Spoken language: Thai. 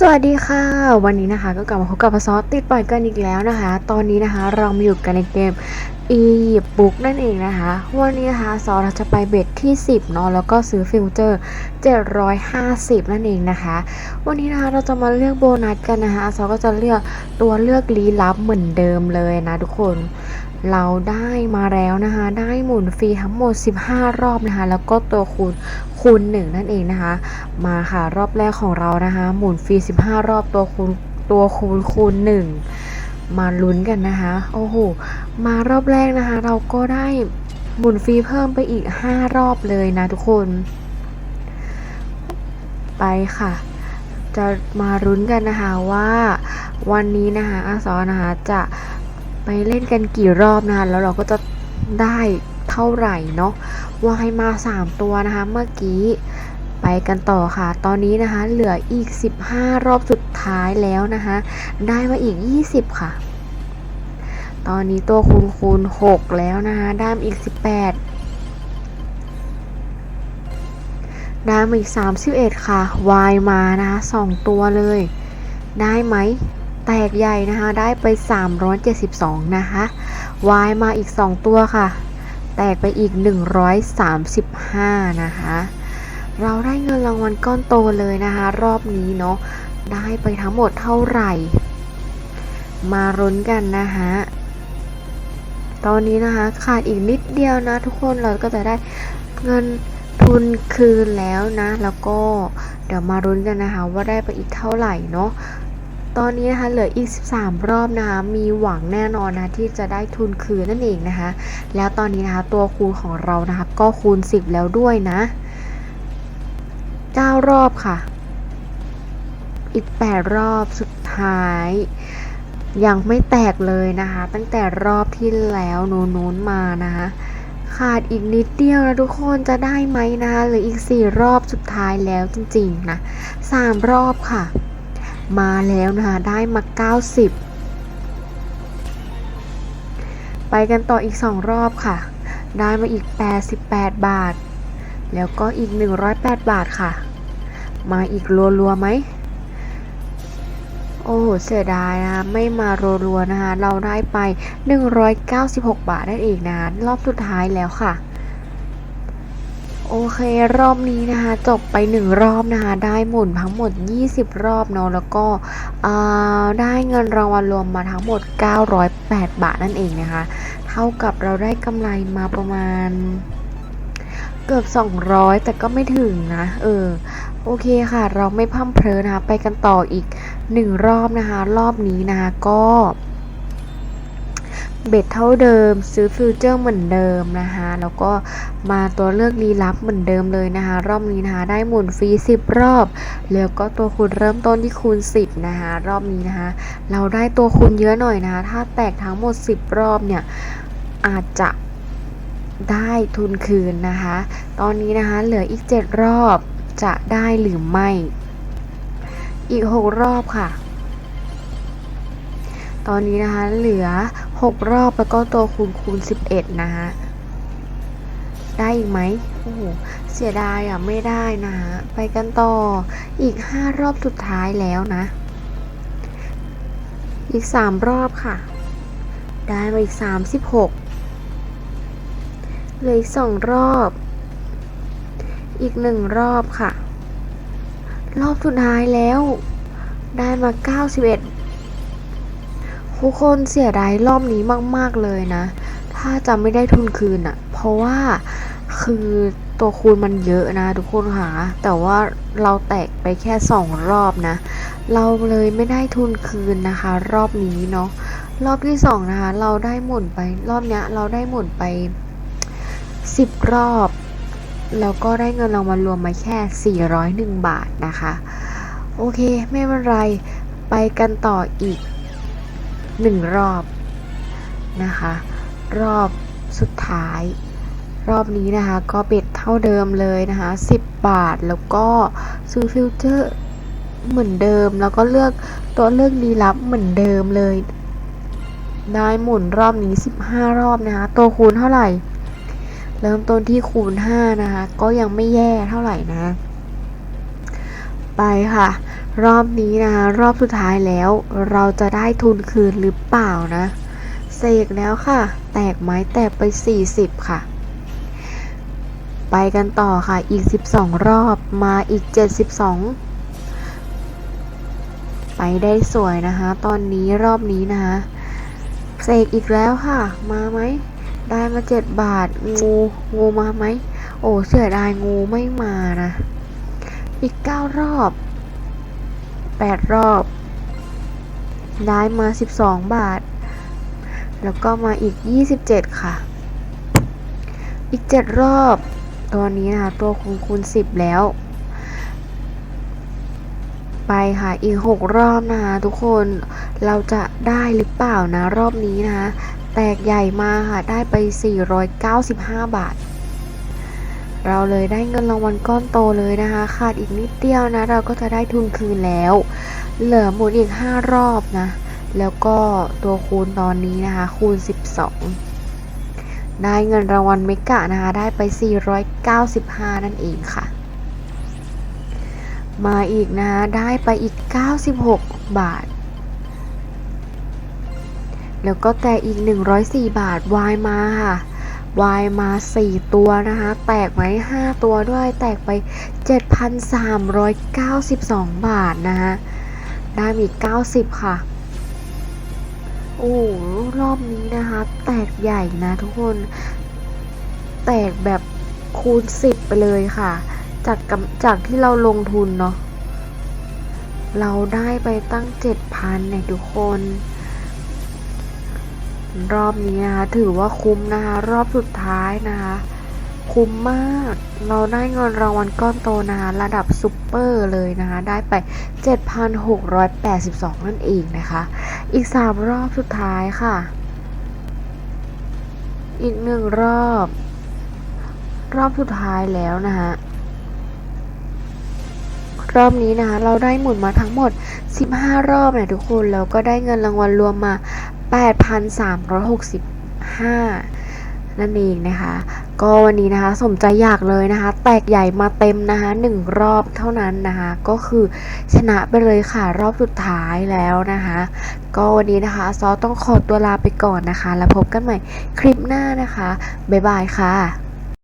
สวัสดีค่ะ วันนี้นะคะก็กลับมาพบกับซอสติดปอยกันอีกแล้วนะคะ ตอนนี้นะคะเรามาอยู่กันในเกมอียิปต์บุ๊กนั่นเองนะคะ วันนี้นะคะซอสเราจะไปเบ็ดที่ 10เนาะแล้วก็ซื้อฟิลเจอร์ 750 นั่นเองนะคะ วันนี้นะคะเราจะมาเลือกโบนัสกันนะคะซอสก็จะเลือกตัวเลือกลี้ลับเหมือนเดิมเลยนะทุกคน เราได้มาแล้วนะคะ ได้หมุนฟรีทั้งหมด 15 รอบนะคะ แล้วก็ตัวคูณคูณ 1 นั่นเองนะคะ มาค่ะรอบแรกของเรานะคะ หมุนฟรี 15 รอบตัวคูณตัวคูณคูณ 1 มาลุ้นกันนะคะ โอ้โห มารอบแรกนะคะ เราก็ได้หมุนฟรีเพิ่มไปอีก 5 รอบเลยนะทุกคน ไปค่ะ จะมารุ้นกันนะคะว่าวันนี้นะคะอาซอนะคะจะ ไปเล่นกันกี่รอบนะคะแล้วเราก็จะได้เท่าไหร่เนาะวายมา 3 ตัวนะคะ เมื่อกี้ไปกันต่อค่ะ ตอนนี้นะคะ เหลืออีก 15 รอบสุดท้ายแล้วนะคะ ได้มาอีก 20 ค่ะ ตอนนี้ตัวคูณคูณ 6 แล้วนะคะได้มาอีก 18 ได้มาอีก 31 ค่ะ วายมานะคะ 2 ตัวเลย ได้ไหม แตกใหญ่นะคะ ได้ไป 372 นะคะวายมาอีก 2 ตัวค่ะ แตกไปอีก 135 นะคะ เราได้เงินรางวัลก้อนโตเลยนะคะ รอบนี้เนาะได้ไปทั้งหมดเท่าไหร่ มารุ้นกันนะคะตอนนี้นะคะขาดอีกนิดเดียวนะ ทุกคนเราก็จะได้เงินทุนคืนแล้วนะ แล้วก็เดี๋ยวมารุ้นกันนะคะ ว่าได้ไปอีกเท่าไหร่เนาะ ตอนนี้นะคะเหลืออีก 13 รอบนะคะมีหวังแน่นอนนะที่จะได้ทุนคืนนั่นเองนะคะ แล้วตอนนี้นะคะตัวคูณของเรานะคะก็คูณ 10 แล้วด้วยนะ9รอบค่ะ อีก 8 รอบสุดท้ายยังไม่แตกเลยนะคะ ตั้งแต่รอบที่แล้วนู้นมานะคะขาดอีกนิดเดียวนะทุกคนจะได้ไหมนะคะหลืออีก 4 รอบสุดท้ายแล้วจริงๆนะ3รอบค่ะ มาแล้วนะคะ ได้มา 90 ไปกันต่ออีก 2 รอบค่ะ ได้มาอีก 88 บาท แล้วก็อีก 108 บาทค่ะ มาอีกรัวๆไหม โอ้โห เสียดายนะ ไม่มารัวๆนะคะ เราได้ไป 196 บาทนั่นเองนะ รอบสุดท้ายแล้วค่ะ โอเครอบนี้นะคะ จบไป 1 รอบนะคะ ได้หมุนทั้งหมด 20 รอบเนาะแล้วก็ได้เงินรางวัลรวมมาทั้งหมด 908 บาทนั่นเองนะคะ เท่ากับเราได้กำไรมาประมาณ เกือบ 200 แต่ก็ไม่ถึงนะ เออ โอเคค่ะ เราไม่พร่ำเพลอนะคะ ไปกันต่ออีก 1 รอบนะคะ รอบนี้นะคะก็ เบ็ดเท่าเดิม ซื้อฟิวเจอร์เหมือนเดิมนะคะแล้วก็มาตัวเลือกลีลับเหมือนเดิมเลยนะคะ รอบนี้นะคะได้หมุนฟรี 10 รอบ แล้วก็ตัวคูณเริ่มต้นที่คูณ 10 นะคะรอบนี้นะคะ เราได้ตัวคูณเยอะหน่อยนะคะ ถ้าแตกทั้งหมด 10 รอบเนี่ยอาจจะได้ทุนคืนนะคะ ตอนนี้นะคะเหลืออีก 7 รอบจะได้หรือไม่ อีก 6 รอบค่ะ ตอนนี้นะคะเหลือ 6 รอบแล้วก็ตัวคูณคูณ 11 นะคะได้อีกไหมโอ้โห เสียดายอะ ไม่ได้นะคะไปกันต่อ อีก 5 รอบสุดท้ายแล้วนะ อีก 3 รอบค่ะ ได้มาอีก 36เหลืออีก 2 รอบ อีก 1 รอบค่ะ รอบสุดท้ายแล้ว ได้มา 91 ทุกคนเสียดายรอบนี้มาก ๆ เลยนะ ถ้าจะไม่ได้ทุนคืนอะ่ะเพราะว่าคือตัวคูณมันเยอะนะทุกคนค่ะ แต่ว่าเราแตกไปแค่2รอบนะ เราเลยไม่ได้ทุนคืนนะคะ รอบนี้เนาะ รอบที่2นะคะ เราได้หมุนไปรอบเนี้ย เราได้หมุนไป10รอบ แล้วก็ได้เงินรางวัลรวมมาแค่ 401 บาทนะคะ โอเค ไม่เป็นไร ไปกันต่ออีก หนึ่งรอบนะคะ รอบสุดท้าย รอบนี้นะคะ ก็เบ็ดเท่าเดิมเลยนะคะ 10 บาทแล้วก็ซื้อฟิลเจอร์เหมือนเดิม แล้วก็เลือกตัวเลือกลี้ลับเหมือนเดิมเลย ได้หมุนรอบนี้ 15 รอบนะคะ ตัวคูณเท่าไหร่ เริ่มต้นที่คูณ 5 นะคะ ก็ยังไม่แย่เท่าไหร่นะ ไปค่ะ รอบนี้นะคะรอบสุดท้ายแล้ว เราจะได้ทุนคืนหรือเปล่านะ เสกแล้วค่ะ แตกไม้แตกไป 40 ค่ะ ไปกันต่อค่ะ อีก 12 รอบมาอีก 72 ไปได้สวยนะคะ ตอนนี้รอบนี้นะคะเสกอีกแล้วค่ะ มาไหม ได้มา 7 บาท งู งูมาไหม โอ้เสียดายงูไม่มานะ อีก 9 รอบ 8 รอบ ได้มา 12 บาท แล้วก็มาอีก 27 ค่ะ อีก 7 รอบตัวนี้นะคะ ตัวคูณคูณ 10 แล้ว ไปค่ะ อีก 6 รอบนะคะ ทุกคน เราจะได้หรือเปล่านะ รอบนี้นะคะ แตกใหญ่มาค่ะ ได้ไป 495 บาท เราเลยได้เงินรางวัลก้อนโตเลยนะคะ ขาดอีกนิดเดียวนะ เราก็จะได้ทุนคืนแล้ว เหลือหมุนอีก 5 รอบนะ แล้วก็ตัวคูณตอนนี้นะคะ คูณ 12 ได้เงินรางวัลเมกะนะคะ ได้ไป 495 นั่นเองค่ะ มาอีกนะคะได้ไปอีก 96 บาทแล้วก็แต่อีก 104 บาทวายมาค่ะ วายมา 4 ตัวนะคะ แตกไว้5ตัวด้วย แตกไป 7,392 บาทนะคะได้มี90 ค่ะ โอ้รอบนี้นะคะ แตกใหญ่นะทุกคน แตกแบบคูณ 10 ไปเลยค่ะ จากจากที่เราลงทุนเนาะเราได้ไปตั้ง 7,000เนี่ยทุกคน รอบนี้นะคะ ถือว่าคุ้มนะคะ รอบสุดท้ายนะคะ คุ้มมาก เราได้เงินรางวัลก้อนโตนะคะระดับซุปเปอร์เลยนะคะ ได้ไป 7,682 นั่นเองนะคะ อีก 3 รอบสุดท้ายค่ะ อีกหนึ่งรอบ รอบสุดท้ายแล้วนะคะรอบนี้นะคะ เราได้หมุนมาทั้งหมด 15 รอบเนี่ยทุกคน แล้วก็ได้เงินรางวัลรวมมา 8,365 นั่นเองนะคะ ก็วันนี้นะคะสมใจอยากเลยนะคะ แตกใหญ่มาเต็มนะคะหนึ่งรอบเท่านั้นนะคะ ก็คือชนะไปเลยค่ะรอบสุดท้ายแล้วนะคะ ก็วันนี้นะคะซอต้องขอตัวลาไปก่อนนะคะ แล้วพบกันใหม่คลิปหน้านะคะ บ๊ายบายค่ะ